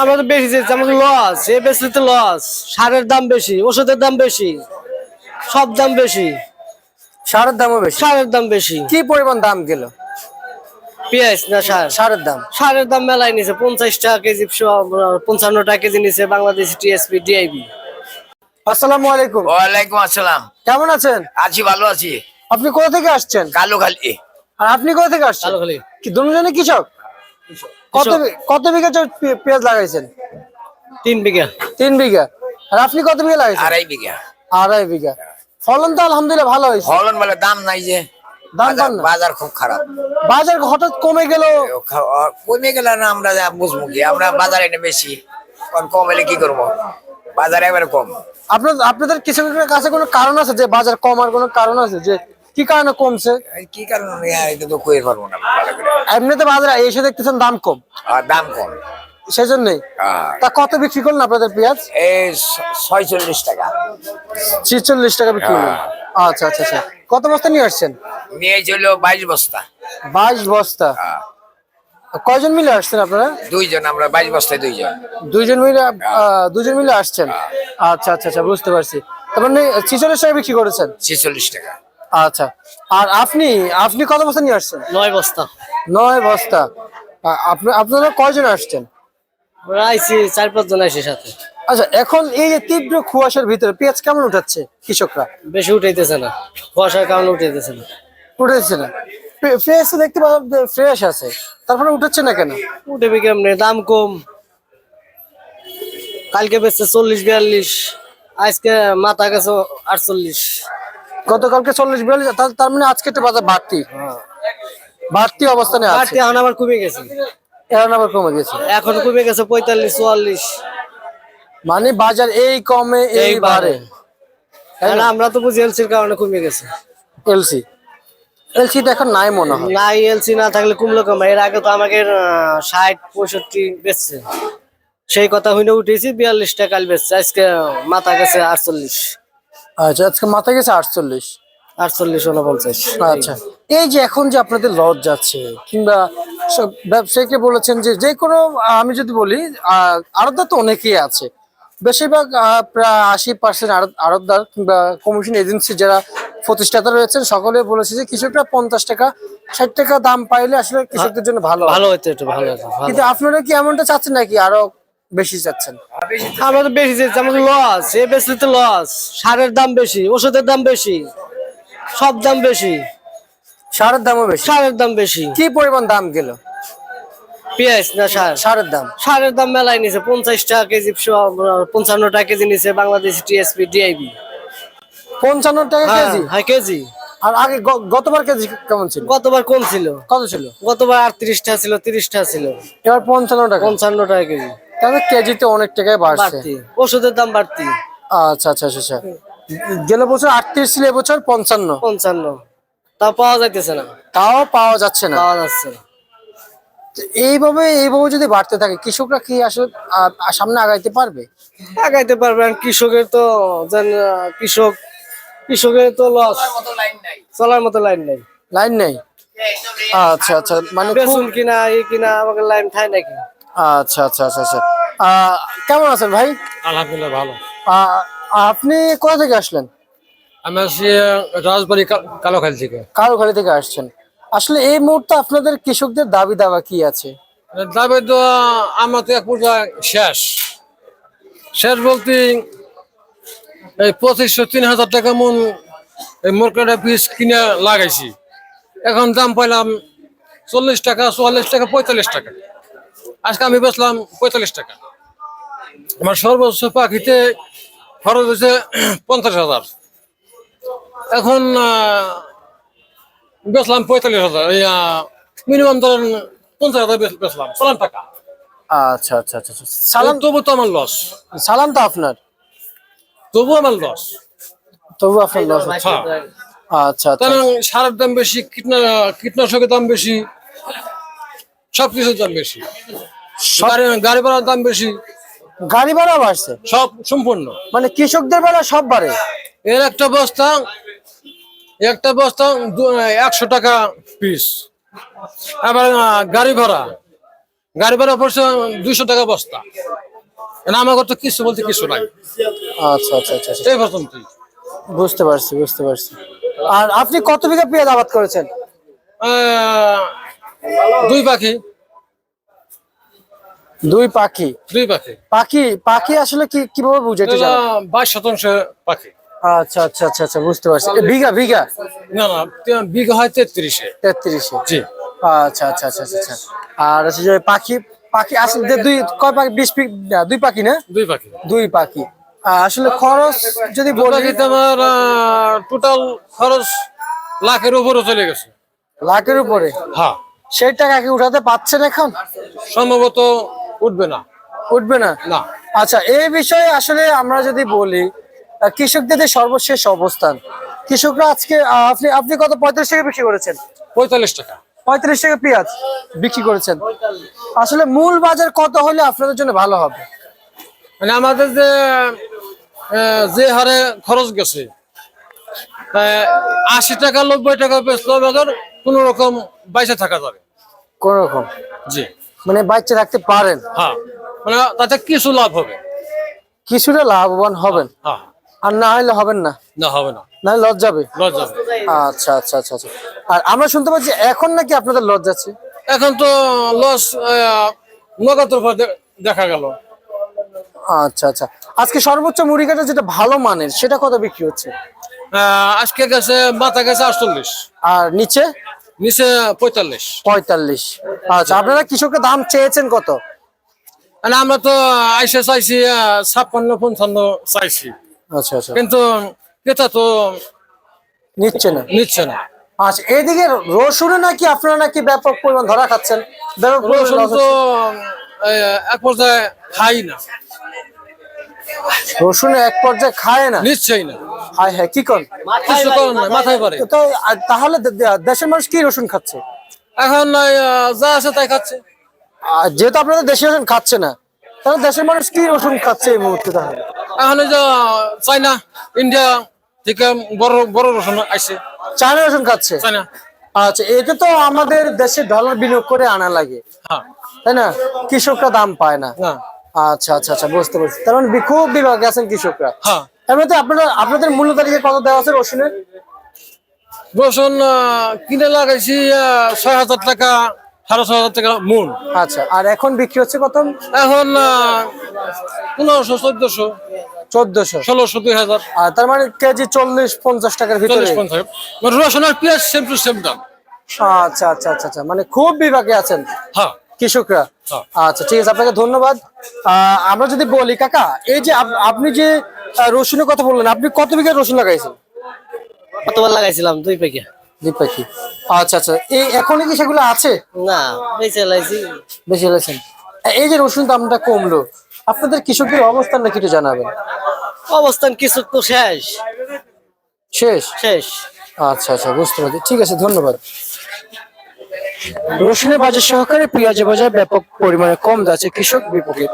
আমরা তো বেশি চাইছি আমাদের লস এ বেশি তো লস সারের দাম বেশি ওষুধের দাম বেশি সব দাম বেশি। সারের দামও বেশি? সারের দাম বেশি। কি পরিমাণ দাম গেল পেঁয়াজ না সার? সারের দাম? সারের দাম মেলায় নিছে পঞ্চাশ টাকা কেজি পঞ্চান্ন টাকা কেজি নিছে বাংলাদেশ টিএসপি ডিআইবি আসসালামু আলাইকুম। ওয়ালাইকুম আসসালাম। কেমন আছেন? আছি ভালো আছি। আপনি কোথা থেকে আসছেন? কালো খালি আর আপনি কোথা থেকে আসছেন? কালোখালী। কি দুজনে কৃষক। কত কত বিঘা পেঁয়াজ লাগাইছেন? তিন বিঘা। তিন বিঘা। আর আপনি কত বিঘা লাগাইছেন? আড়াই বিঘা। আড়াই বিঘা। ফলন তো আলহামদুলিল্লাহ ভালো হয়েছে। ফলন বলে দাম নাই যে। দাম বাজার- খুব খারাপ। বাজার হঠাৎ কমে গেল। কমে গেলে না আমরা যা বুঝব কি আমরা বাজারে এনে বেশি। কারণ কম হলে কি করব? বাজারে একবারে কম। আপনার আপনাদের কৃষকের কাছে কোনো কারণ আছে যে বাজার কমার কোনো কারণ আছে যে কি কারণে কমছে? কি কারণে এটা তো পারব না। এমনিতে বাজারে এসে দেখতেছেন দাম কম। আর দাম কম। সেজন্যই? আর তা কত বিক্রি করলেন আপনাদের পেঁয়াজ? এই ছয়চল্লিশ টাকা। ছিচল্লিশ টাকা বিক্রি করলেন। আচ্ছা আচ্ছা আচ্ছা। কত বস্তা নিয়ে আসছেন? নিয়ে চলো বাইশ বস্তা। বাইশ বস্তা। হ্যাঁ। কয়জন মিলে আসছেন আপনারা? দুইজন আমরা বাইশ বস্তায় দুইজন। দুইজন মিলে দুজন মিলে আসছেন? আচ্ছা আচ্ছা আচ্ছা বুঝতে পারছি। তার মানে ছিচল্লিশ টাকা বিক্রি করেছেন? ছেচল্লিশ টাকা। আচ্ছা। আর আপনি আপনি কত বস্তা নিয়ে আসছেন? নয় বস্তা। নয় বস্তা। আপনি- আপনারা কয়জন আসছেন? আইছি চার পাঁচ জন আইসি সাথে। আচ্ছা এখন এই যে তীব্র কুয়াশার ভিতরে পেঁয়াজ কেমন উঠাচ্ছে কৃষকরা? বেশি উঠাইতেছে না। কুয়াশার কারণে উঠাইতেছে না। উঠেছে না। ফ্রেশ দেখতে পাবেন ফ্রেশ আছে। তারপরে উঠাচ্ছে না কেন? উঠেবে কেমনে? দাম কম। কালকে বেচছে চল্লিশ বিয়াল্লিশ। আজকে মাথা গেছে আটচল্লিশ। গতকালকে চল্লিশ বিয়াল্লিশ তার- তার মানে আজকে একটা বাজার বাড়তি। বাড়তি অবস্থানে আছে। এখন আবার কমে গেছে। এখন আবার কমে গেছে। এখন কমে গেছে পঁয়তাল্লিশ চুয়াল্লিশ। মানে বাজার এই কমে এই বাড়ে। আমরা তো বুঝি এলসির কারণে কমে গেছে। এলসি। এলসি তো এখন নাই মনে হয়। নাই এলসি না থাকলে কমলো কমে এর আগে তো আমাকে ষাট পঁয়ষট্টি বেচছে। সেই কথা হইলে উঠেছি বিয়াল্লিশ টাকা বেচছে। আজকে মাথা গেছে আটচল্লিশ। আচ্ছা আজকে মাথা গেছে আটচল্লিশ। আটচল্লিশ উনপঞ্চাশ আচ্ছা এই যে এখন যে আপনাদের লস যাচ্ছে কিংবা সব ব্যবসায়ীকে বলেছেন যে যে কোনো আমি যদি বলি আড়তদার তো অনেকেই আছে। বেশিরভাগ প্রায় আশি পার্সেন্ট আড়তদার কিংবা কমিশন এজেন্সি যারা প্রতিষ্ঠাতা রয়েছেন সকলে বলেছে যে কৃষকরা পঞ্চাশ টাকা ষাট টাকা দাম পাইলে আসলে কৃষকদের জন্য ভালো। ভালো হইতো একটু ভালো। কিন্তু আপনারা কি এমনটা চাচ্ছেন নাকি আরও বেশি চাচ্ছেন? আমরা তো বেশি চাইছি আমাদের লস এ বেশি তো লস সারের দাম বেশি ওষুধের দাম বেশি সব দাম বেশি। সারের দামও বেশি। সারের দাম বেশি। কি পরিমাণ দাম গেল? পেঁয়াজ না সার? সারের দাম। সারের দাম মেলায় নিছে পঞ্চাশ টাকা কেজি পঞ্চান্ন টাকা কেজি নিছে বাংলাদেশ টিএসপি ডিআইবি। পঞ্চান্ন টাকা কেজি? হ্যাঁ কেজি। আর আগে গতবার কেজি কেমন ছিল? গতবার কম ছিল। কত ছিল? গতবার ছিল তিরিশ টাকা ছিল। এবার পঞ্চান্ন টাকা। পঞ্চান্ন টাকা কেজি। তাহলে কেজিতে অনেক টাকায় বাড়ছে। ওষুধের দাম বাড়তি। আচ্ছা আচ্ছা আচ্ছা আচ্ছা। গেল বছর আটত্রিশ ছিল এবছর পঞ্চান্ন। পঞ্চান্ন। তা পাওয়া যাইতেছে না। তাও পাওয়া যাচ্ছে না। পাওয়া যাচ্ছে না। এইভাবে এইভাবে যদি বাড়তে থাকে কৃষকরা কি আসলে সামনে আগাইতে পারবে? আগাইতে পারবেন কৃষকের তো জান কৃষক কৃষকের তো লস। চলার মতো লাইন নাই। লাইন নেই। আচ্ছা আচ্ছা। মানে কিনা এই কিনা আমাকে লাইন ঠাই নাকি। আচ্ছা আচ্ছা আচ্ছা আচ্ছা। কেমন আছেন ভাই? আলহামদুলিল্লাহ ভালো। আপনি কোথা থেকে আসলেন? আমি আছি রাজবাড়ি কালোখালি থেকে। কারোখালি থেকে আসছেন। আসলে এই মুহূর্তে আপনাদের কৃষকদের দাবি দাবা কি আছে? দাবি তো আমার তো এক পর্যায়ে শেষ। শেষ বলতে এই পঁচিশশো তিন হাজার টাকা মন এই মোরকাটা পিস কিনে লাগাইছি। এখন দাম পাইলাম চল্লিশ টাকা চুয়াল্লিশ টাকা পঁয়তাল্লিশ টাকা। আজকে আমি বেচলাম পঁয়তাল্লিশ টাকা। আমার সর্বোচ্চ পাখিতে খরচ হয়েছে পঞ্চাশ হাজার। এখন বেচলাম পঁয়তাল্লিশ হাজার। মিনিমাম ধরেন পঞ্চাশ হাজার বেচ- বেচলাম। সালাম টাকা। আচ্ছা আচ্ছা আচ্ছা আচ্ছা। সালাম তবু তো আমার লস সালাম তো আপনার। তবু আমার লস তবু আপনার লস হ্যাঁ। আচ্ছা আচ্ছা। কারণ সারের দাম বেশি কীটনা কীটনাশকের দাম বেশি সব কিছুর দাম বেশি। গাড়ি গাড়ি ভাড়ার দাম বেশি। গাড়ি ভাড়া বাড়ছে। সব সম্পূর্ণ। মানে কৃষকদের বেলা সব বাড়ে। এর একটা বস্তা একটা বস্তা একশো টাকা পিস আবার গাড়ি ভাড়া। গাড়ি ভাড়া পড়ছে দুইশো টাকা বস্তা। আমার তো কিছু বলতে কিছু নাই। আচ্ছা আচ্ছা আচ্ছা আচ্ছা। এই পর্যন্ত বুঝতে পারছি বুঝতে পারছি। আর আপনি কত বিঘা পেঁয়াজ আবাদ করেছেন? দুই পাখি। দুই পাখি। দুই পাখি। পাখি পাখি আসলে কি কীভাবে বুঝাইতে এটা জানেন বাইশ শতাংশ পাখি। আচ্ছা আচ্ছা আচ্ছা আচ্ছা বুঝতে পারছি। এ, বিঘা বিঘা? না না বিঘা হয় তেত্রিশে। তেত্রিশে? জি। আচ্ছা আচ্ছা আচ্ছা আচ্ছা আচ্ছা। আর হচ্ছে যে পাখি পাখি আসলে দুই কয় পাখি? বিশ পি- না, দুই পাখি না? দুই পাখি। দুই পাখি। আসলে খরচ যদি বলি পাখিতে আমার টোটাল খরচ লাখের উপরে চলে গেছে। লাখের উপরে? হ্যাঁ। সেই টাকা কি উঠাতে পাচ্ছেন এখন? সম্ভবত উঠবে না। উঠবে না? না। আচ্ছা এই বিষয়ে আসলে আমরা যদি বলি কৃষকদের সর্বশেষ অবস্থান কৃষকরা আজকে আপনি আপনি কত পঁয়ত্রিশ টাকা বিক্রি করেছেন? পঁয়তাল্লিশ টাকা। পঁয়ত্রিশ টাকা পেঁয়াজ বিক্রি করেছেন। আসলে মূল বাজার কত হলে আপনাদের জন্য ভালো হবে? মানে আমাদের যে যে হারে খরচ গেছে আশি টাকা নব্বই টাকা বেচলে কোন রকম বাইসে থাকা যাবে। কোন রকম। জি। মানে বাচ্চা রাখতে পারেন। হ্যাঁ মানে তাতে কিছু লাভ হবে। কিছুটা লাভবান হবেন। হ্যাঁ। আর না হলে হবেন না। না হবে না। যাবে আচ্ছা আচ্ছা আচ্ছা আচ্ছা। আর আমরা শুনতে পাচ্ছি এখন নাকি আপনাদের যাচ্ছে এখন তো লস নগদের উপর দেখা গেল। আচ্ছা আচ্ছা। আজকে সর্বোচ্চ মুড়ি কাটা যেটা ভালো মানের সেটা কত বিক্রি হচ্ছে? আজকে গেছে মাথা গেছে আটচল্লিশ। আর নিচে? নিচে পঁয়তাল্লিশ। পঁয়তাল্লিশ। আচ্ছা আপনারা কৃষকের দাম চেয়েছেন কত? মানে আমরা তো আইসে চাইছি ছাপ্পান্ন পঞ্চান্ন চাইছি। আচ্ছা আচ্ছা। কিন্তু এটা তো নিচ্ছে না। নিচ্ছে না। আচ্ছা এদিকে রসুনে নাকি আপনারা নাকি ব্যাপক পরিমাণ ধরা খাচ্ছেন? ব্যাপক রসুন তো এক পর্যায়ে খাই না। রসুনে এক পর্যায়ে খায় না? নিশ্চয়ই না। হায় হ্যাঁ কি কর কিছু করার নাই মাথায় পারে। তো তাহলে দেশের মানুষ কি রসুন খাচ্ছে? এখন যা আছে তাই খাচ্ছে। আর যেহেতু আপনাদের দেশের রসুন খাচ্ছে না তাহলে দেশের মানুষ কি রসুন খাচ্ছে এই মুহূর্তে তাহলে? এখন যে চাইনা ইন্ডিয়া থেকে বড় বড় রসুন আসছে চায়না রসুন খাচ্ছে? চাইনা আচ্ছা এটা তো আমাদের দেশে ডলার বিনিয়োগ করে আনা লাগে। হ্যাঁ। তাই না? কৃষকরা দাম পায় না। না। আচ্ছা আচ্ছা আচ্ছা বুঝতে পারছি। তার মানে খুব বিভাগে আছেন কৃষকরা। হ্যাঁ। এমনিতে আপনারা আপনাদের মূল্য তালিকা কত দেওয়া আছে রসুনের? রসুন কিনে লাগাইছি ছয় হাজার টাকা সাড়ে ছয় হাজার টাকা মন আচ্ছা আর এখন বিক্রি হচ্ছে কত? এখন পনেরোশো চোদ্দশো। চোদ্দশো। ষোলোশো দুই হাজার। আর তার মানে কেজি চল্লিশ পঞ্চাশ টাকার ভিতরে? মানে রসুনের পেঁয়াজ সেম টু সেম দাম। আচ্ছা আচ্ছা আচ্ছা আচ্ছা। মানে খুব বিভাগে আছেন। হ্যাঁ। কৃষকরা। আচ্ছা ঠিক আছে আপনাকে ধন্যবাদ। আহ, আমরা যদি বলি কাকা এই যে আপনি যে আহ, রসুনের কথা বললেন আপনি কত বিঘা রসুন লাগাইছেন? কতবার লাগাইছিলাম? দুই প্যাকে দুই পাখি আচ্ছা আচ্ছা এই এখনই কি সেগুলো আছে? না বেঁচে লাইছি। বেশি হয়েছেন এই যে রসুন দামটা কমলো আপনাদের কৃষকদের অবস্থান নাকি একটু জানাবেন? অবস্থান কিছু তো শেষ। শেষ? শেষ। আচ্ছা আচ্ছা বুঝতে পারছি। ঠিক আছে ধন্যবাদ। রসুনের বাজার সহকারে পেঁয়াজের বাজার ব্যাপক পরিমাণে কম যাচ্ছে কৃষক বিপক্ষে।